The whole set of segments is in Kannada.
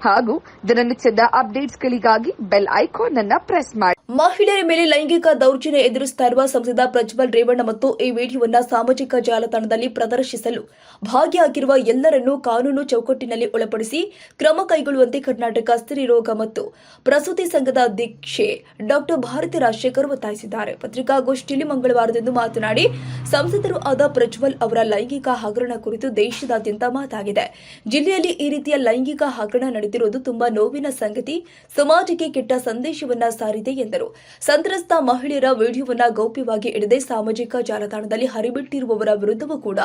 ಹಾಗೂ ದಿನನಿತ್ಯದ ಅಪ್ಡೇಟ್ಸ್ಗಳಿಗಾಗಿ ಬೆಲ್ ಐಕಾನ್ ಅನ್ನು ಪ್ರೆಸ್ ಮಾಡಿ. ಮಹಿಳೆಯರ ಮೇಲೆ ಲೈಂಗಿಕ ದೌರ್ಜನ್ಯ ಎದುರಿಸುತ್ತಾ ಇರುವ ಸಂಸದ ಪ್ರಜ್ವಲ್ ರೇವಣ್ಣ ಮತ್ತು ಈ ವಿಡಿಯೋವನ್ನು ಸಾಮಾಜಿಕ ಜಾಲತಾಣದಲ್ಲಿ ಪ್ರದರ್ಶಿಸಲು ಭಾಗಿಯಾಗಿರುವ ಎಲ್ಲರನ್ನೂ ಕಾನೂನು ಚೌಕಟ್ಟಿನಲ್ಲಿ ಒಳಪಡಿಸಿ ಕ್ರಮ ಕೈಗೊಳ್ಳುವಂತೆ ಕರ್ನಾಟಕ ಸ್ತ್ರೀರೋಗ ಮತ್ತು ಪ್ರಸೂತಿ ಸಂಘದ ಅಧ್ಯಕ್ಷೆ ಡಾಕ್ಟರ್ ಭಾರತಿ ರಾಜಶೇಖರ್ ಒತ್ತಾಯಿಸಿದ್ದಾರೆ. ಪತ್ರಿಕಾಗೋಷ್ಠಿಯಲ್ಲಿ ಮಂಗಳವಾರದಂದು ಮಾತನಾಡಿ, ಸಂಸದರು ಆದ ಪ್ರಜ್ವಲ್ ಅವರ ಲೈಂಗಿಕ ಹಗರಣ ಕುರಿತು ದೇಶದಾದ್ಯಂತ ಮಾತಾಗಿದೆ. ಜಿಲ್ಲೆಯಲ್ಲಿ ಈ ರೀತಿಯ ಲೈಂಗಿಕ ಹಗರಣ ನಡೆದಿರುವುದು ತುಂಬಾ ನೋವಿನ ಸಂಗತಿ. ಸಮಾಜಕ್ಕೆ ಕೆಟ್ಟ ಸಂದೇಶವನ್ನ ಸಾರಿದೆ ಎಂದರು. ಸಂತ್ರಸ್ತ ಮಹಿಳೆಯರ ವಿಡಿಯೋವನ್ನ ಗೌಪ್ಯವಾಗಿ ಇಡದೆ ಸಾಮಾಜಿಕ ಜಾಲತಾಣದಲ್ಲಿ ಹರಿಬಿಟ್ಟಿರುವವರ ವಿರುದ್ಧವೂ ಕೂಡ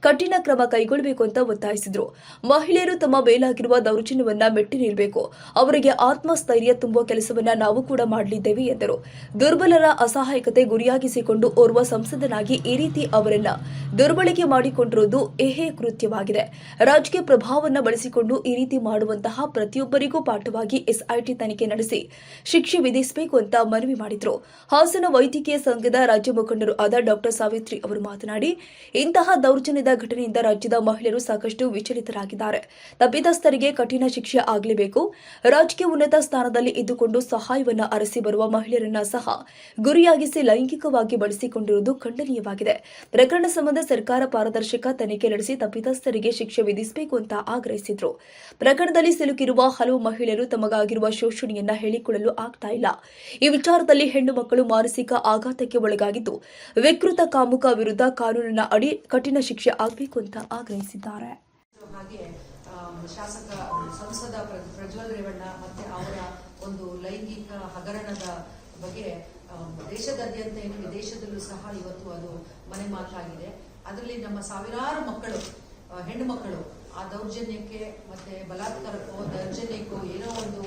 ಕಠಿಣ ಕ್ರಮ ಕೈಗೊಳ್ಳಬೇಕು ಅಂತ ಒತ್ತಾಯಿಸಿದರು. ಮಹಿಳೆಯರು ತಮ್ಮ ಮೇಲಾಗಿರುವ ದೌರ್ಜನ್ಯವನ್ನ ಮೆಟ್ಟಿ ನಿಲ್ಲಬೇಕು ಅವರಿಗೆ ಆತ್ಮಸ್ಥೈರ್ಯ ತುಂಬುವ ಕೆಲಸವನ್ನ ನಾವು ಕೂಡ ಮಾಡಲಿದ್ದೇವೆ ಎಂದರು. ದುರ್ಬಲರ ಅಸಹಾಯಕತೆ ಗುರಿಯಾಗಿಸಿಕೊಂಡು ಓರ್ವ ಸಂಸದನಾಗಿ ಈ ರೀತಿ ಅವರನ್ನ ದುರ್ಬಳಕೆ ಮಾಡಿಕೊಂಡಿರುವುದು ಎಹೆ ಕೃತ್ಯವಾಗಿದೆ. ರಾಜಕೀಯ ಪ್ರಭಾವವನ್ನು ಬಳಸಿಕೊಂಡು ಈ ರೀತಿ ಮಾಡುವಂತಹ ಪ್ರತಿಯೊಬ್ಬರಿಗೂ ಪಾಠವಾಗಿ ಎಸ್ಐಟಿ ತನಿಖೆ ನಡೆಸಿ ಶಿಕ್ಷೆ ವಿಧಿಸಬೇಕು ಅಂತ ಮನವಿ ಮಾಡಿದ್ರು. ಹಾಸನ ವೈದ್ಯಕೀಯ ಸಂಘದ ರಾಜ್ಯ ಮುಖಂಡರು ಆದ ಡಾಕ್ಟರ್ ಸಾವಿತ್ರಿ ಅವರು ಮಾತನಾಡಿ, ಇಂತಹ ದೌರ್ಜನ್ಯದ ಘಟನೆಯಿಂದ ರಾಜ್ಯದ ಮಹಿಳೆಯರು ಸಾಕಷ್ಟು ವಿಚಲಿತರಾಗಿದ್ದಾರೆ. ತಪ್ಪಿತಸ್ಥರಿಗೆ ಕಠಿಣ ಶಿಕ್ಷೆ ಆಗಲೇಬೇಕು. ರಾಜಕೀಯ ಉನ್ನತ ಸ್ಥಾನದಲ್ಲಿ ಇದ್ದುಕೊಂಡು ಸಹಾಯವನ್ನ ಅರಸಿ ಬರುವ ಮಹಿಳೆಯರನ್ನ ಸಹ ಗುರಿಯಾಗಿಸಿ ಲೈಂಗಿಕವಾಗಿ ಬಳಸಿಕೊಂಡಿರುವುದು ಖಂಡನೀಯವಾಗಿದೆ. ಪ್ರಕರಣ ಸಂಬಂಧ ಸರ್ಕಾರ ಪಾರದರ್ಶಕ ತನಿಖೆ ನಡೆಸಿ ತಪ್ಪಿತಸ್ಥರಿಗೆ ಶಿಕ್ಷೆ ವಿಧಿಸಬೇಕು ಅಂತ ಆಗ್ರಹಿಸಿದ್ರು. ಪ್ರಕರಣದಲ್ಲಿ ಸಿಲುಕಿರುವ ಹಲವು ಮಹಿಳೆಯರು ತಮಗಾಗಿರುವ ಶೋಷಣೆಯನ್ನ ಹೇಳಿಕೊಳ್ಳಲು ಆಗ್ತಾ ಇಲ್ಲ. ಈ ವಿಚಾರದಲ್ಲಿ ಹೆಣ್ಣು ಮಕ್ಕಳು ಮಾನಸಿಕ ಆಘಾತಕ್ಕೆ ಒಳಗಾಗಿದ್ದು, ವಿಕೃತ ಕಾಮುಕ ವಿರುದ್ಧ ಕಾನೂನಿನ ಅಡಿ ಕಠಿಣ ಶಿಕ್ಷೆ ಆಗಬೇಕು ಅಂತ ಆಗ್ರಹಿಸಿದ್ದಾರೆ. ಶಾಸಕ, ಸಂಸದ ಪ್ರ- ಪ್ರಜ್ವಲ್ ರೇವಣ್ಣ ಮತ್ತೆ ಅವರ ಒಂದು ಲೈಂಗಿಕ ಹಗರಣದ ಬಗ್ಗೆ ದೇಶದಾದ್ಯಂತ ಏನು ವಿದೇಶದಲ್ಲೂ ಸಹ ಇವತ್ತು ಅದು ಮನೆ ಮಾತಾಗಿದೆ. ಅದರಲ್ಲಿ ನಮ್ಮ ಸಾವಿರಾರು ಮಕ್ಕಳು ಹೆಣ್ಣು ಮಕ್ಕಳು ಆ ದೌರ್ಜನ್ಯಕ್ಕೆ ಮತ್ತೆ ಬಲಾತ್ಕಾರಕ್ಕೋ ದೌರ್ಜನ್ಯಕ್ಕೋ ಏನೋ ಒಂದು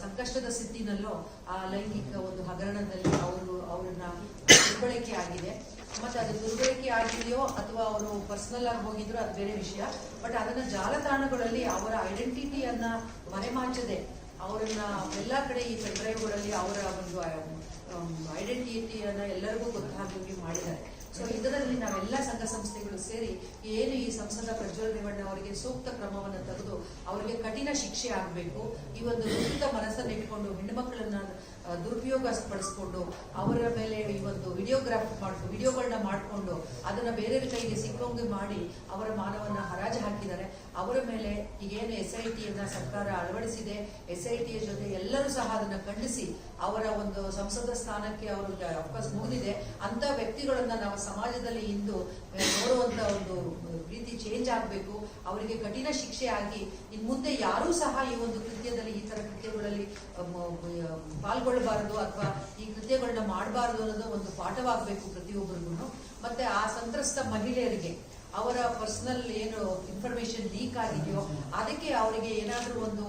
ಸಂಕಷ್ಟದ ಸ್ಥಿತಿನಲ್ಲೋ ಆ ಲೈಂಗಿಕ ಒಂದು ಹಗರಣದಲ್ಲಿ ಅವರು, ಅವರನ್ನ ದುರ್ಬಳಕೆ ಆಗಿದೆ. ಮತ್ತೆ ಅದು ದುರ್ಬಳಕೆ ಆಗಿದೆಯೋ ಅಥವಾ ಅವರು ಪರ್ಸನಲ್ ಆಗಿ ಹೋಗಿದ್ರು ಅದು ಬೇರೆ ವಿಷಯ. ಬಟ್ ಅದನ್ನ ಜಾಲತಾಣಗಳಲ್ಲಿ ಅವರ ಐಡೆಂಟಿಟಿಯನ್ನ ಮರೆಮಾಚದೆ ಅವರನ್ನ ಎಲ್ಲಾ ಕಡೆ ಈ ಪೆನ್ಡ್ರೈವ್ಗಳಲ್ಲಿ ಅವರ ಒಂದು ಐಡೆಂಟಿಟಿಯನ್ನ ಎಲ್ಲರಿಗೂ ಗೊತ್ತಾಗಿ ಮಾಡಿದ್ದಾರೆ. ಸೊ ಇದರಲ್ಲಿ ನಾವೆಲ್ಲ ಸಂಘ ಸಂಸ್ಥೆಗಳು ಸೇರಿ ಏನು ಈ ಸಂಸದ ಪ್ರಜ್ವಲ್ ರೇವಣ್ಣ ಅವರಿಗೆ ಸೂಕ್ತ ಕ್ರಮವನ್ನು ತೆಗೆದು ಅವರಿಗೆ ಕಠಿಣ ಶಿಕ್ಷೆ ಆಗಬೇಕು, ಈ ಒಂದು ದುಃಖಿತ ಮನಸ್ಸನ್ನು ಇಟ್ಕೊಂಡು ಹೆಣ್ಣುಮಕ್ಕಳನ್ನ ದುರುಪಯೋಗ ಪಡಿಸ್ಕೊಂಡು ಅವರ ಮೇಲೆ ಈ ಒಂದು ವಿಡಿಯೋಗ್ರಾಫ್ ಮಾಡಿ ವಿಡಿಯೋಗಳನ್ನ ಮಾಡಿಕೊಂಡು ಅದನ್ನ ಬೇರೆಯವ್ರ ಕೈಗೆ ಸಿಕ್ಕೋಂಗೆ ಮಾಡಿ ಅವರ ಮಾನವನ್ನ ಹರಾಜು ಹಾಕಿದ್ದಾರೆ. ಅವರ ಮೇಲೆ ಈಗೇನು ಎಸ್ ಐ ಟಿಯನ್ನ ಸರ್ಕಾರ ಅಳವಡಿಸಿದೆ ಎಸ್ ಐ ಟಿಯ ಜೊತೆ ಎಲ್ಲರೂ ಸಹ ಅದನ್ನ ಖಂಡಿಸಿ ಅವರ ಒಂದು ಸಂಸದ ಸ್ಥಾನಕ್ಕೆ ಅವ್ರಿಗೆ ಅವಕಾಶ ಮುಗಿದಿದೆ. ಅಂತ ವ್ಯಕ್ತಿಗಳನ್ನ ನಾವು ಸಮಾಜದಲ್ಲಿ ಇಂದು ನೋಡುವಂಥ ಒಂದು ರೀತಿ ಚೇಂಜ್ ಆಗಬೇಕು. ಅವರಿಗೆ ಕಠಿಣ ಶಿಕ್ಷೆ ಆಗಿ ಇನ್ ಮುಂದೆ ಯಾರೂ ಸಹ ಈ ಒಂದು ಕೃತ್ಯದಲ್ಲಿ, ಈ ತರ ಕೃತ್ಯಗಳಲ್ಲಿ ಪಾಲ್ಗೊಳ್ಳಬಾರದು ಅಥವಾ ಈ ಕೃತ್ಯಗಳನ್ನ ಮಾಡಬಾರದು ಅನ್ನೋದು ಒಂದು ಪಾಠವಾಗಬೇಕು ಪ್ರತಿಯೊಬ್ಬರಿಗೂ ಮತ್ತೆ ಆ ಸಂತ್ರಸ್ತ ಮಹಿಳೆಯರಿಗೆ ಅವರ ಪರ್ಸನಲ್ ಏನು ಇನ್ಫಾರ್ಮೇಶನ್ ಲೀಕ್ ಆಗಿದೆಯೋ, ಅದಕ್ಕೆ ಅವರಿಗೆ ಏನಾದರೂ ಒಂದು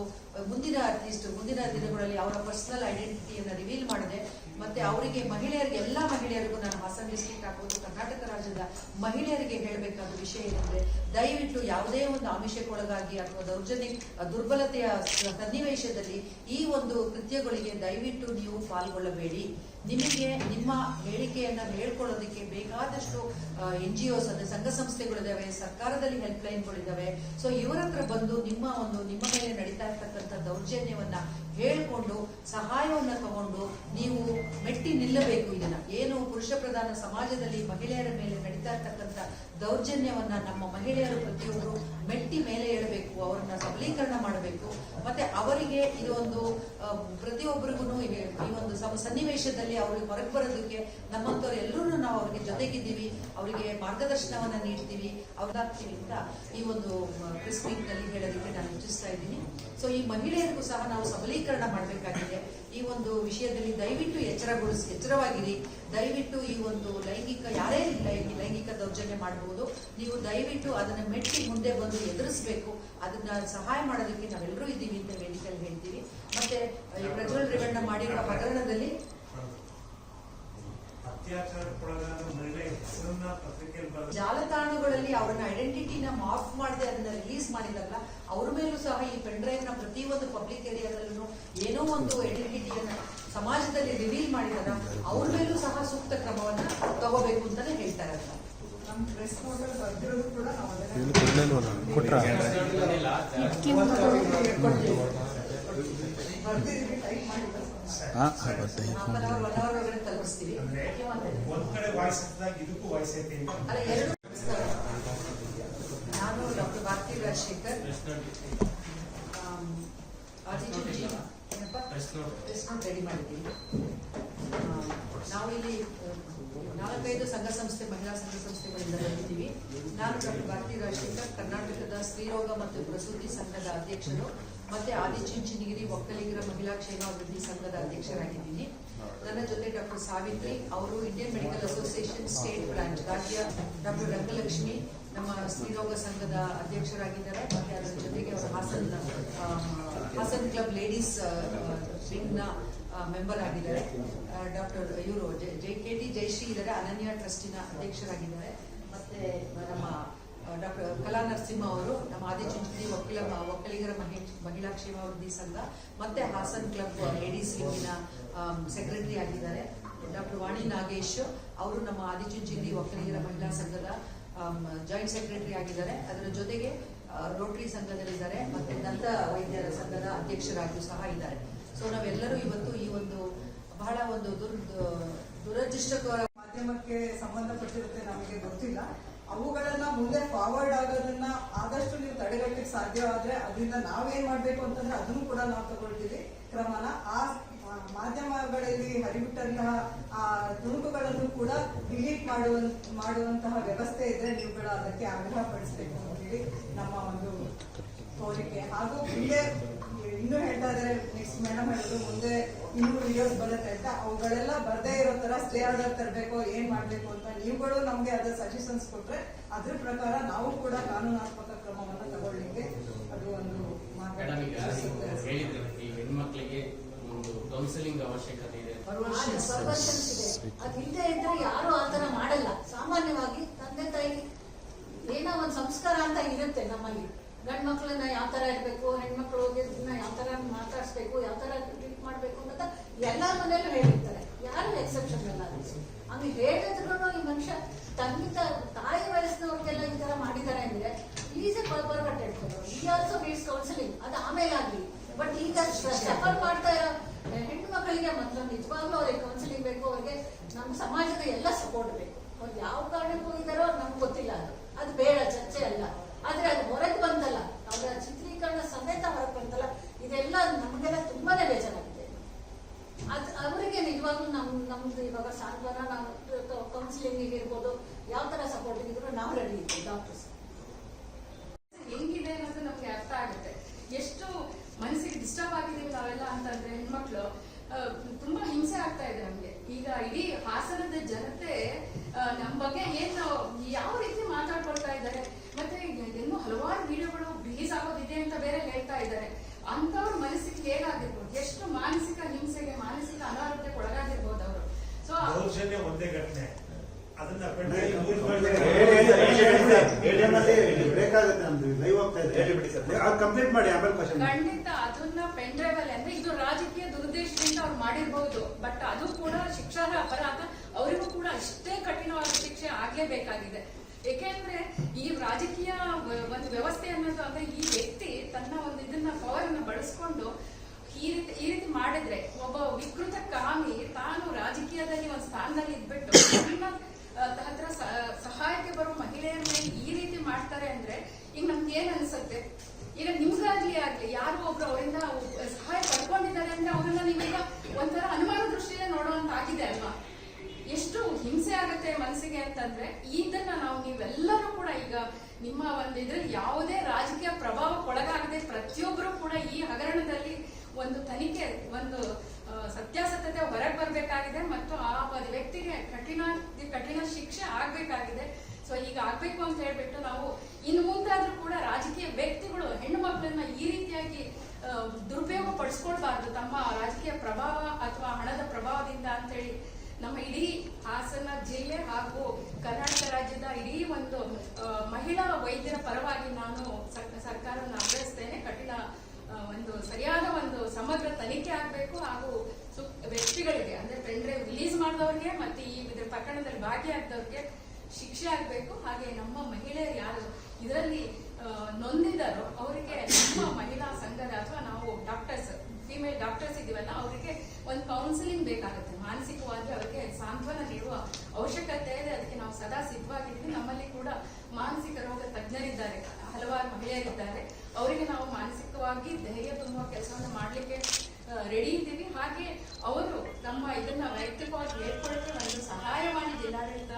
ಮುಂದಿನ ಅಟ್ಲೀಸ್ಟ್ ಮುಂದಿನ ದಿನಗಳಲ್ಲಿ ಅವರ ಪರ್ಸನಲ್ ಐಡೆಂಟಿಟಿಯನ್ನ ರಿವೀಲ್ ಮಾಡಿದೆ. ಮತ್ತೆ ಅವರಿಗೆ ಮಹಿಳೆಯರಿಗೆ, ಎಲ್ಲ ಮಹಿಳೆಯರಿಗೂ ನಾನು ಹಾಸನ ಡಿಸ್ಟ್ರಿಕ್ಟ್ ಆಗ್ಬೋದು ಕರ್ನಾಟಕ ರಾಜ್ಯದ ಮಹಿಳೆಯರಿಗೆ ಹೇಳಬೇಕಾದ ವಿಷಯ ಏನಂದ್ರೆ ದಯವಿಟ್ಟು ಯಾವುದೇ ಒಂದು ಆಮಿಷಕ್ಕೊಳಗಾಗಿ ಅಥವಾ ದೌರ್ಜನ್ಯ ದುರ್ಬಲತೆಯ ಸನ್ನಿವೇಶದಲ್ಲಿ ಈ ಒಂದು ಕೃತ್ಯಗಳಿಗೆ ದಯವಿಟ್ಟು ನೀವು ಪಾಲ್ಗೊಳ್ಳಬೇಡಿ. ನಿಮಗೆ, ನಿಮ್ಮ ಹೇಳಿಕೆಯನ್ನ ಹೇಳ್ಕೊಳ್ಳೋದಕ್ಕೆ ಬೇಕಾದಷ್ಟು ಎನ್ ಜಿ ಒಸ್ ಅಂದ್ರೆ ಸಂಘ ಸಂಸ್ಥೆಗಳಿದಾವೆ ಸರ್ಕಾರದಲ್ಲಿ ಹೆಲ್ಪ್ ಲೈನ್ಗಳಿದಾವೆ ಸೊ, ಇವರ ಹತ್ರ ಬಂದು ನಿಮ್ಮ ಒಂದು, ನಿಮ್ಮ ಮೇಲೆ ನಡೀತಾ ಇರ್ತಕ್ಕಂಥ ದೌರ್ಜನ್ಯವನ್ನ ಹೇಳ್ಕೊಂಡು, ಸಹಾಯವನ್ನ ತಗೊಂಡು ನೀವು ಮೆಟ್ಟಿ ನಿಲ್ಲಬೇಕು ಇದನ್ನ. ಏನು ಪ್ರಧಾನ ಸಮಾಜದಲ್ಲಿ ಮಹಿಳೆಯರ ಮೇಲೆ ನಡೀತಾ ಇರ್ತಕ್ಕಂಥ ದೌರ್ಜನ್ಯವನ್ನ ನಮ್ಮ ಮಹಿಳೆಯರು ಪ್ರತಿಯೊಬ್ಬರು ಮೆಟ್ಟಿ ಮೇಲೆ ಏಳಬೇಕು ಅವರನ್ನ ಸಬಲೀಕರಣ ಮಾಡಬೇಕು. ಮತ್ತೆ ಅವರಿಗೆ ಇದೊಂದು ಪ್ರತಿಯೊಬ್ಬರಿಗೂ ಈ ಒಂದು ಸಮ- ಸನ್ನಿವೇಶದಲ್ಲಿ ಅವ್ರಿಗೆ ಹೊರಗೆ ಬರೋದಕ್ಕೆ ನಮ್ಮಂಥವ್ರು ಎಲ್ಲರೂ ನಾವು ಅವ್ರಿಗೆ ಜೊತೆಗಿದ್ದೀವಿ, ಅವರಿಗೆ ಮಾರ್ಗದರ್ಶನವನ್ನ ನೀಡ್ತೀವಿ. ಅವ್ರಾಗ್ತೀವಿ ಅಂತ ಈ ಒಂದು ಪ್ರೆಸ್ ಮೀಟ್ನಲ್ಲಿ ಹೇಳೋದಕ್ಕೆ ನಾನು ಇಚ್ಛಿಸ್ತಾ ಇದ್ದೀನಿ. ಸೊ ಈ ಮಹಿಳೆಯರಿಗೂ ಸಹ ನಾವು ಸಬಲೀಕರಣ ಮಾಡಬೇಕಾಗಿದೆ. ಈ ಒಂದು ವಿಷಯದಲ್ಲಿ ದಯವಿಟ್ಟು ಎಚ್ಚರಗೊಳಿಸಿ, ಎಚ್ಚರವಾಗಿರಿ. ದಯವಿಟ್ಟು ಈ ಒಂದು ಲೈಂಗಿಕ ಯಾರೇ ಇಲ್ಲ ಲೈಂಗಿಕ ದೌರ್ಜನ್ಯ ಮಾಡಬಹುದು ನೀವು ದಯವಿಟ್ಟು ಅದನ್ನ ಮೆಟ್ಟಿ ಮುಂದೆ ಬಂದು ಎದುರಿಸಬೇಕು. ಅದನ್ನ ಸಹಾಯ ಮಾಡೋದಕ್ಕೆ ನಾವೆಲ್ಲರೂ ಇದ್ದೀವಿ ಅಂತ ವೇದಿಕೆಯಲ್ಲಿ ಹೇಳ್ತೀವಿ. ಮತ್ತೆ ಪ್ರಜ್ವಲ್ ರೇವಣ್ಣ ಮಾಡಿರುವ ಬರೆದ ಜಾಲತಾಣಗಳಲ್ಲಿ ಅವರನ್ನ ಐಡೆಂಟಿಟಿನ ಮಾಫ್ ಮಾಡದೆ ಅದನ್ನ ರಿಲೀಸ್ ಮಾಡಿದಾಗ ಅವ್ರ ಮೇಲೂ ಸಹ ಈ ಪೆನ್ ಡ್ರೈವ್ನ ಪ್ರತಿಯೊಂದು ಪಬ್ಲಿಕ್ ಏರಿಯಾದಲ್ಲೂ ಏನೋ ಒಂದು ಐಡೆಂಟಿಟಿಯನ್ನ ಸಮಾಜದಲ್ಲಿ ರಿವೀಲ್ ಮಾಡಿದಾರ ಅವ್ರ ಮೇಲೂ ಸಹ ಸೂಕ್ತ ಕ್ರಮವನ್ನ ತಗೋಬೇಕು ಅಂತಾನೆ ಹೇಳ್ತಾರೆ ಅಂತ ನಮ್ಮ ಪ್ರೆಸ್ ನೋಟಲ್ಲಿ ಬರ್ದಿರೋದು ಕೂಡ ನಾವು ಅದನ್ನೇ ಏನು ಕೊಡ್ಲಿಲ್ವಲ್ಲ ಕೊಟ್ರ? ಬರ್ದಿದ್ದೀವಿ ಟೈಪ್ ಮಾಡಿ ಕಳ್ಸೋಣ. ಹಾಂ ಗೊತ್ತಾಯ್ತು half an hour one hour ಒಳಗಡೆ ತಲುಪಿಸ್ತೀವಿ ಅಂದ್ರೆ ಒಂದ್ ಕಡೆ ವಾಯ್ಸ್ ಹತ್ತಿದಾಗ ಇದಕ್ಕೂ ವಾಯ್ಸ್ ಐತೆ ಅಂತ ಅಲ್ಲ ಎರಡು ನಮಸ್ಕಾರ. ನಾನು ಡಾಕ್ಟರ್ ಭಾರತಿ ರಾಜಶೇಖರ್ ಆಮ್, ಆದಿಚುಂಚಿ ಪ್ರೆಸ್ ರೆಡಿ ಮಾಡಿದ್ದೀನಿ ನಾವಿಲ್ಲಿ, ನಾಲ್ಕೈದು ಸಂಘ ಸಂಸ್ಥೆ, ಮಹಿಳಾ ಸಂಘ ಸಂಸ್ಥೆಗಳಿಂದ ಬಂದಿದ್ದೀವಿ. ನಾನು ಡಾಕ್ಟರ್ ಭಾರತಿ ರಾಜಶೇಖರ್, ಕರ್ನಾಟಕದ ಸ್ತ್ರೀರೋಗ ಮತ್ತು ಪ್ರಸೂತಿ ಸಂಘದ ಅಧ್ಯಕ್ಷರು ಮತ್ತೆ ಆದಿಚುಂಚನಗಿರಿ ಒಕ್ಕಲಿಗರ ಮಹಿಳಾ ಕ್ಷೇಮಾಭಿವೃದ್ಧಿ ಸಂಘದ ಅಧ್ಯಕ್ಷರಾಗಿದ್ದೀನಿ. ನನ್ನ ಜೊತೆ ಡಾಕ್ಟರ್ ಸಾವಿತ್ರಿ ಅವರು Indian medical association state branch ರಾಜ್ಯ ಡಾಕ್ಟರ್ ರಂಗಲಕ್ಷ್ಮಿ ಸ್ತ್ರೀರೋಗ ಸಂಘದ ಅಧ್ಯಕ್ಷರಾಗಿದ್ದಾರೆ, ಮತ್ತೆ ಅದರ ಜೊತೆಗೆ ಅವರು ಹಾಸನ್ ಹಾಸನ್ ಕ್ಲಬ್ ಲೇಡೀಸ್ ವಿಂಗ್ನ ಮೆಂಬರ್ ಆಗಿದ್ದಾರೆ. ಡಾಕ್ಟರ್, ಇವರು ಜೈ ಕೆ ಟಿ ಜಯಶ್ರೀ ಇದ್ದಾರೆ, ಅನನ್ಯ ಟ್ರಸ್ಟಿನ ಅಧ್ಯಕ್ಷರಾಗಿದ್ದಾರೆ. ಮತ್ತೆ ನಮ್ಮ ಡಾಕ್ಟರ್ ಕಲಾ ನರಸಿಂಹ ಅವರು, ನಮ್ಮ ಆದಿಚುಂಚಿ ವಕೀಲ ಒಕ್ಕಲಿಗರ ಮಹಿ- ಮಹಿಳಾ ಕ್ಷೇಮಾಭಿವೃದ್ಧಿ ಸಂಘ, ಮತ್ತೆ ಹಾಸನ್ ಕ್ಲಬ್ ಲೇಡೀಸ್ ವಿಂಗಿನ ಸೆಕ್ರೆಟರಿ ಆಗಿದ್ದಾರೆ. ಡಾಕ್ಟರ್ ವಾಣಿ ನಾಗೇಶ್ ಅವರು ನಮ್ಮ ಆದಿಚುಂಚಿ ಒಕ್ಕಲಿಗರ ಮಹಿಳಾ ಸಂಘದ ಜಾಯಿಂಟ್ ಸೆಕ್ರೆಟರಿ ಆಗಿದ್ದಾರೆ. ಅದರ ಜೊತೆಗೆ ರೋಟರಿ ಸಂಘದಲ್ಲಿದ್ದಾರೆ ಮತ್ತೆ ದಂತ ವೈದ್ಯರ ಸಂಘದ ಅಧ್ಯಕ್ಷರಾಗಿಯೂ ಸಹ ಇದ್ದಾರೆ. ಸೊ ನಾವೆಲ್ಲರೂ ಇವತ್ತು ಈ ಒಂದು ಬಹಳ ಒಂದು ದುರ್, ದುರದೃಷ್ಟಕರ ಮಾಧ್ಯಮಕ್ಕೆ ಸಂಬಂಧಪಟ್ಟಿರುತ್ತೆ ನಮಗೆ ಗೊತ್ತಿಲ್ಲ. ಅವುಗಳನ್ನ ಮುಂದೆ ಫಾರ್ವರ್ಡ್ ಆಗೋದನ್ನ ಆದಷ್ಟು ನೀವು ತಡೆಗಟ್ಟಕ್ಕೆ ಸಾಧ್ಯವಾದ್ರೆ ಅದರಿಂದ ನಾವೇನ್ ಮಾಡ್ಬೇಕು ಅಂತಂದ್ರೆ ಅದನ್ನು ಕೂಡ ನಾವು ತಗೊಳ್ತೀವಿ ಕ್ರಮನ. ಆ ಮಾಧ್ಯಮಗಳಲ್ಲಿ ಹರಿಬಿಟ್ಟಂತಹ, ಆ, ತುಣುಕುಗಳನ್ನು ಕೂಡ ಡಿಲೀಟ್ ಮಾಡುವ, ಮಾಡುವಂತಹ ವ್ಯವಸ್ಥೆ ಇದ್ರೆ ನೀವುಗಳು ಅದಕ್ಕೆ ಆಗ್ರಹ ಪಡಿಸ್ಬೇಕು ಅಂತ ಹೇಳಿ ನಮ್ಮ ಒಂದು ಕೋರಿಕೆ. ಹಾಗೂ ಮುಂದೆ ಇನ್ನೂ ಹೇಳ್ತಾ ಇದ್ದಾರೆ ನೆಕ್ಸ್ಟ್ ಮೇಡಮ್ ಹೇಳಿದ್ರು ಮುಂದೆ ಇನ್ನೂ ವಿಡಿಯೋಸ್ ಬರುತ್ತೆ ಅಂತ. ಅವುಗಳೆಲ್ಲ ಬರ್ದೇ ಇರೋ ತರ ಸ್ಟೇ ಆರ್ಡರ್ ತರಬೇಕು, ಏನ್ ಮಾಡ್ಬೇಕು ಅಂತ ನೀವುಗಳು ನಮ್ಗೆ ಅದ್ರ ಸಜೆಷನ್ಸ್ ಕೊಟ್ರೆ ಅದ್ರ ಪ್ರಕಾರ ನಾವು ಕೂಡ ಕಾನೂನಾತ್ಮಕ ಕ್ರಮವನ್ನ ತಗೊಳ್ಳಿಕ್ಕೆ ಅದು ಒಂದು ಮೇಡಮ್ ಈಗ ನೀವು ಹೇಳಿದ್ರೆ ಈ ಹೆಣ್ಮಕ್ಳಿಗೆ ಒಂದು ಕೌನ್ಸಿಲಿಂಗ್ ಅವಶ್ಯಕತೆ ಇದೆ. ಪರ್ವರ್ಷನ್ಸ್ ಇದೆ ಅದು ಇಲ್ಲದೆ ಇದ್ರೆ ಯಾರು ಆ ಥರ ಮಾಡಲ್ಲ. ಸಾಮಾನ್ಯವಾಗಿ ತಂದೆ ತಾಯಿ ಏನೋ ಒಂದು ಸಂಸ್ಕಾರ ಅಂತ ಇರುತ್ತೆ ನಮ್ಮಲ್ಲಿ. ಗಂಡ್ ಮಕ್ಳನ್ನ ಯಾವ ತರ ಇರ್ಬೇಕು ಹೆಣ್ಮಕ್ಳು ಹೋಗಿದ್ನ ಯಾವ ತರ ಮಾತಾಡ್ಸ್ಬೇಕು ಯಾವ ತರ ಟ್ರೀಟ್ ಮಾಡ್ಬೇಕು ಅಂತ ಎಲ್ಲಾ ಮನೇಲೂ ಹೇಳಿರ್ತಾರೆ. ಯಾರು ಎಕ್ಸೆಪ್ಷನ್ ಅಲ್ಲ ಅದಕ್ಕೆ. ಹಂಗೆ ಹೇಳಿದ್ರು ಈ ಮನುಷ್ಯ ತಂದೆ ತಾಯಿ ವಯಸ್ಸಿನವ್ರಿಗೆಲ್ಲ ಈ ತರ ಮಾಡಿದ್ದಾರೆ ಅಂದ್ರೆ ಈಸ್ ಎ ಹೇಳ್ತಾರೆ ಈ ಆಲ್ಸೋ ನೀಡ್ಸ್ ಕೌನ್ಸಿಲಿಂಗ್ ಅದು ಆಮೇಲೆ ಆಗ್ಲಿ. ಬಟ್ ಈಗ ಸಫರ್ ಮಾಡ್ತಾ ಮಾತ್ರ ನಿಜವಾಗ್ಲೂ ಅವ್ರಿಗೆ ಕೌನ್ಸಿಲಿಂಗ್ ಬೇಕು, ಅವ್ರಿಗೆ ನಮ್ಮ ಸಮಾಜದ ಎಲ್ಲ ಸಪೋರ್ಟ್ ಬೇಕು. ಅವ್ರು ಯಾವ ಕಾರಣಕ್ಕೆ ಹೋಗಿದಾರೋ ನಮ್ಗೆ ಗೊತ್ತಿಲ್ಲ ಅದು. ಅದು ಬೇಡ, ಚರ್ಚೆ ಅಲ್ಲ. ಆದ್ರೆ ಅದು ಹೊರಗೆ ಬಂದಲ್ಲ, ಅವರ ಚಿತ್ರೀಕರಣ ಸಮೇತ ಹೊರಗೆ ಬಂದಲ್ಲ, ಇದೆಲ್ಲ ನಮಗೆಲ್ಲ ತುಂಬಾನೇ ಬೇಜಾರಾಗಿದೆ ಅದು ಅವರಿಗೆ ನಿಜವಾಗ್ಲೂ ನಮ್, ನಮ್ದು ಇವಾಗ ಸಾಂತ್ವನ ನಾವು ಕೌನ್ಸಿಲಿಂಗ್ ಇರ್ಬೋದು, ಯಾವ ತರ ಸಪೋರ್ಟ್ ಇದ್ರು ನಾವು ರೆಡಿ ಇದ್ದೀವಿ ಡಾಕ್ಟರ್ಸ್ ಹೆಂಗಿದೆ ಅನ್ನೋದು ನಮ್ಗೆ ಅರ್ಥ ಆಗುತ್ತೆ ಎಷ್ಟು ಮನಸ್ಸಿಗೆ ಡಿಸ್ಟರ್ಬ್ ಆಗಿದೀವಿ ನಾವೆಲ್ಲ ಅಂತಂದ್ರೆ ಹೆಣ್ಮಕ್ಳು ಆ, ತುಂಬಾ ಹಿಂಸೆ ಆಗ್ತಾ ಇದೆ ನಮ್ಗೆ ಈಗ ಇಡೀ ಹಾಸನದ ಜನತೆ ಆ, ನಮ್ ಬಗ್ಗೆ ಏನ್ ನಾವು ಯಾವ ರೀತಿ ಮಾತಾಡ್ಕೊಳ್ತಾ ಇದ್ದಾರೆ ಮತ್ತೆ ಇನ್ನೂ ಹಲವಾರು ವಿಡಿಯೋಗಳು ರಿಲೀಸ್ ಆಗೋದಿದೆ ಅಂತ ಬೇರೆ ಹೇಳ್ತಾ ಇದ್ದಾರೆ ಅಂತವ್ರ ಮನಸ್ಸಿಗೆ ಹೇಗಾಗಿರ್ಬೋದು ಎಷ್ಟು ಮಾನಸಿಕ ಹಿಂಸೆಗೆ ಮಾನಸಿಕ ಅನಾರೋಗ್ಯಕ್ಕೆ ಒಳಗಾಗಿರ್ಬೋದು ಅವರು ಸೊ ದೌರ್ಜನ್ಯ ಒಂದೇ ಘಟನೆ ಅದನ್ನ ಕಂಪ್ಲೀಟ್ ಮಾಡಿ ಆಮೇಲೆ ಕ್ವಶನ್ ಖಂಡಿತ ಅದನ್ನ ಪೆನ್ ಡ್ರೈವ್ ಅಲ್ಲಿ ಅಂದ್ರೆ ಇದು ರಾಜಕೀಯ ದುರುದ್ದೇಶದಿಂದ ಅವ್ರು ಮಾಡಿರ್ಬಹುದು ಬಟ್ ಅದು ಕೂಡ ಶಿಕ್ಷಾರ್ಹ ಅಪರಾಧ ಅವರಿಗೂ ಕೂಡ ಅಷ್ಟೇ ಕಠಿಣವಾದ ಶಿಕ್ಷೆ ಆಗ್ಲೇಬೇಕಾಗಿದೆ ಏಕೆಂದ್ರೆ ಈ ರಾಜಕೀಯ ಒಂದು ವ್ಯವಸ್ಥೆ ಅನ್ನೋದು ಅಂದ್ರೆ ಈ ವ್ಯಕ್ತಿ ತನ್ನ ಒಂದು ಇದನ್ನ ಪವರ್ ಅನ್ನ ಬಳಸ್ಕೊಂಡು ಈ ರೀತಿ ಈ ರೀತಿ ಮಾಡಿದ್ರೆ ಒಬ್ಬ ವಿಕೃತ ಕಾಮಿ, ತಾನು ರಾಜಕೀಯದಲ್ಲಿ ಒಂದು ಸ್ಥಾನದಲ್ಲಿ ಇದ್ಬಿಟ್ಟು ತನ್ನ ಹತ್ರ ಸಹಾಯಕ್ಕೆ ಬರೋ ಮಹಿಳೆಯರ ಮೇಲೆ ಈ ರೀತಿ ಮಾಡ್ತಾರೆ ಅಂದ್ರೆ ಈಗ ನಮ್ಗೆ ಏನ್ ಅನ್ಸುತ್ತೆ? ಈಗ ನಿಮ್ಗಾಗ್ಲಿ ಆಗ್ಲಿ, ಯಾರು ಒಬ್ರು ಅವರಿಂದ ಸಹಾಯ ಪಡ್ಕೊಂಡಿದ್ದಾರೆ ಅಂದ್ರೆ ಅವ್ರನ್ನ ನೀವೀಗ ಒಂಥರ ಅನುಮಾನ ದೃಷ್ಟಿಯಿಂದ ನೋಡುವಂತ ಆಗಿದೆ ಅಲ್ವಾ? ಎಷ್ಟು ಹಿಂಸೆ ಆಗುತ್ತೆ ಮನಸ್ಸಿಗೆ ಅಂತಂದ್ರೆ, ಇದನ್ನ ನಾವು ನೀವೆಲ್ಲರೂ ಕೂಡ ಈಗ ನಿಮ್ಮ ಒಂದು ಇದ್ರಲ್ಲಿ ಯಾವುದೇ ರಾಜಕೀಯ ಪ್ರಭಾವಕ್ಕೊಳಗಾಗದೆ ಪ್ರತಿಯೊಬ್ಬರು ಕೂಡ ಈ ಹಗರಣದಲ್ಲಿ ಒಂದು ತನಿಖೆ, ಒಂದು ಸತ್ಯಾಸತ್ಯತೆ ಹೊರಗೆ ಬರಬೇಕಾಗಿದೆ ಮತ್ತು ಆ ಒಂದು ವ್ಯಕ್ತಿಗೆ ಕಠಿಣ ಕಠಿಣ ಶಿಕ್ಷೆ ಆಗಬೇಕಾಗಿದೆ. ಸೊ ಈಗ ಆಗ್ಬೇಕು ಅಂತ ಹೇಳ್ಬಿಟ್ಟು ನಾವು ಇನ್ನು ಮುಂದಾದ್ರೂ ಕೂಡ ರಾಜಕೀಯ ವ್ಯಕ್ತಿಗಳು, ಹೆಣ್ಣು ಮಕ್ಕಳನ್ನ ಈ ರೀತಿಯಾಗಿ ದುರುಪಯೋಗ ಪಡಿಸ್ಕೊಳ್ಬಾರ್ದು ತಮ್ಮ ರಾಜಕೀಯ ಪ್ರಭಾವ ಅಥವಾ ಹಣದ ಪ್ರಭಾವದಿಂದ ಅಂತೇಳಿ ನಮ್ಮ ಇಡೀ ಹಾಸನ ಜಿಲ್ಲೆ ಹಾಗೂ ಕರ್ನಾಟಕ ರಾಜ್ಯದ ಇಡೀ ಒಂದು ವೈದ್ಯರ ಪರವಾಗಿ ನಾನು ಸರ್- ಸರ್ಕಾರವನ್ನು ಆಗ್ರಹಿಸ್ತೇನೆ. ಕಠಿಣ ಒಂದು ಸರಿಯಾದ ಒಂದು ಸಮಗ್ರ ತನಿಖೆ ಆಗಬೇಕು ಹಾಗೂ ವ್ಯಕ್ತಿಗಳಿಗೆ ಅಂದ್ರೆ ಪೆಂಡ್ರೆ ರಿಲೀಸ್ ಮಾಡಿದವ್ರಿಗೆ ಮತ್ತೆ ಈ ಇದ್ರ ಪ್ರಕರಣದಲ್ಲಿ ಭಾಗಿಯಾಗದವ್ರಿಗೆ ಶಿಕ್ಷೆ ಆಗಬೇಕು. ಹಾಗೆ ನಮ್ಮ ಮಹಿಳೆಯರು ಯಾರು ಇದರಲ್ಲಿ ಆ, ನೊಂದಿದ್ದಾರೋ ಅವರಿಗೆ ನಮ್ಮ ಮಹಿಳಾ ಸಂಘದ ಅಥವಾ ನಾವು ಡಾಕ್ಟರ್ಸ್ ಫಿಮೇಲ್ ಡಾಕ್ಟರ್ಸ್ ಇದೀವಲ್ಲ ಅವರಿಗೆ ಒಂದು ಕೌನ್ಸಿಲಿಂಗ್ ಬೇಕಾಗುತ್ತೆ. ಮಾನಸಿಕವಾಗಿ ಅವರಿಗೆ ಸಾಂತ್ವನ ನೀಡುವ ಅವಶ್ಯಕತೆ ಇದೆ. ಅದಕ್ಕೆ ನಾವು ಸದಾ ಸಿದ್ಧವಾಗಿದ್ದೀವಿ. ನಮ್ಮಲ್ಲಿ ಕೂಡ ಮಾನಸಿಕ ರೋಗ ತಜ್ಞರಿದ್ದಾರೆ. ಹಲವಾರು ಮಹಿಳೆಯರಿದ್ದಾರೆ. ಅವರಿಗೆ ನಾವು ಮಾನಸಿಕವಾಗಿ ಧೈರ್ಯ ತುಂಬುವ ಕೆಲಸವನ್ನು ಮಾಡಲಿಕ್ಕೆ ರೆಡಿ ಇದ್ದೀವಿ. ಹಾಗೆ ಅವರು ತಮ್ಮ ಇದನ್ನ ವೈಯಕ್ತಿಕವಾಗಿ ಹೇಳ್ಕೊಳ್ಳೋಕೆ ಒಂದು ಸಹಾಯವಾಣಿ ಜಿಲ್ಲಾಡಳಿತ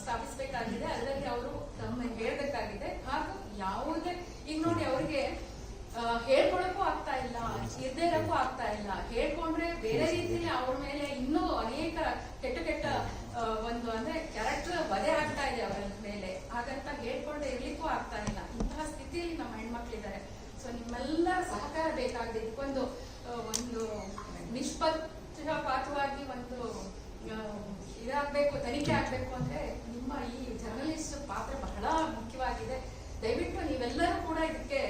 ಸ್ಥಾಪಿಸಬೇಕಾಗಿದೆ. ಅದರಲ್ಲಿ ಅವರು ತಮ್ಮ ಹೇಳಬೇಕಾಗಿದೆ. ಹಾಗೂ ಯಾವುದೇ, ಈಗ ನೋಡಿ ಅವರಿಗೆ ಹೇಳ್ಕೊಳಕ್ಕೂ ಆಗ್ತಾ ಇಲ್ಲ ಇರದೇ ಇರಕ್ಕೂ ಆಗ್ತಾ ಇಲ್ಲ. ಹೇಳ್ಕೊಂಡ್ರೆ ಬೇರೆ ರೀತಿಯಲ್ಲಿ ಅವ್ರ ಮೇಲೆ ಇನ್ನೂ ಅನೇಕ ಕೆಟ್ಟ ಕೆಟ್ಟ ಒಂದು ಅಂದ್ರೆ ಕ್ಯಾರೆಕ್ಟರ್ ವಧೆ ಆಗ್ತಾ ಇದೆ ಅವರ ಮೇಲೆ. ಹಾಗಂತ ಹೇಳ್ಕೊಂಡ್ರೆ ಇರ್ಲಿಕ್ಕೂ ಆಗ್ತಾ ಇಲ್ಲ. ಇಂತಹ ಸ್ಥಿತಿಯಲ್ಲಿ ನಮ್ಮ ಹೆಣ್ಮಕ್ಳಿದ್ದಾರೆ. ಸೊ ನಿಮ್ಮೆಲ್ಲರ ಸಹಕಾರ ಬೇಕಾಗಿದೆ. ಇದಕ್ಕೊಂದು ಒಂದು ನಿಷ್ಪಕ್ಷಪಾತವಾಗಿ ಒಂದು ಇದಾಗಬೇಕು, ತನಿಖೆ ಆಗಬೇಕು ಅಂದ್ರೆ ನಿಮ್ಮ ಈ ಜರ್ನಲಿಸ್ಟ್ ಪಾತ್ರ ಬಹಳ ಮುಖ್ಯವಾಗಿದೆ. ದಯವಿಟ್ಟು ನೀವೆಲ್ಲರೂ ಕೂಡ ಇದಕ್ಕೆ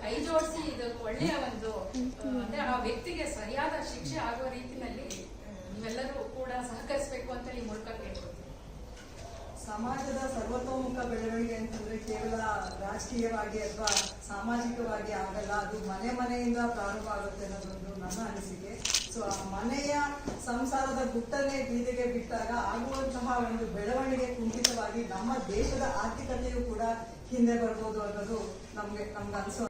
ಕೈ ಜೋಡಿಸಿ ಇದು ಒಳ್ಳೆಯ ಒಂದು ಆ, ಅಂದ್ರೆ ಆ ವ್ಯಕ್ತಿಗೆ ಸರಿಯಾದ ಶಿಕ್ಷೆ ಆಗುವ ರೀತಿನಲ್ಲಿ ಆ, ನೀವೆಲ್ಲರೂ ಕೂಡ ಸಹಕರಿಸಬೇಕು ಅಂತ ಈ ಮೂಲಕ ಕೇಳ್ಕೊತೀನಿ ಸಮಾಜದ ಸರ್ವತೋಮುಖ ಬೆಳವಣಿಗೆ ಅಂತಂದ್ರೆ ಕೇವಲ ರಾಜಕೀಯವಾಗಿ ಅಥವಾ ಸಾಮಾಜಿಕವಾಗಿ ಆಗಲ್ಲ ಅದು ಮನೆ ಮನೆಯಿಂದ ಪ್ರಾರಂಭ ಆಗುತ್ತೆ ಅನ್ನೋದೊಂದು ನನ್ನ ಅನಿಸಿಕೆ. ಸೊ ಆ ಮನೆಯ ಸಂಸಾರದ ಗುಟ್ಟನೆ ಬೀದಿಗೆ ಬಿಟ್ಟಾಗ ಆಗುವಂತಹ ಒಂದು ಬೆಳವಣಿಗೆ ಕುಂಠಿತವಾಗಿ ನಮ್ಮ ದೇಶದ ಆರ್ಥಿಕತೆಯು ಕೂಡ ಹಿಂದೆ ಬರ್ಬೋದು ಅನ್ನೋದು ನಮ್ಗೆ ನಮ್ಗೆ ಅನ್ಸೋ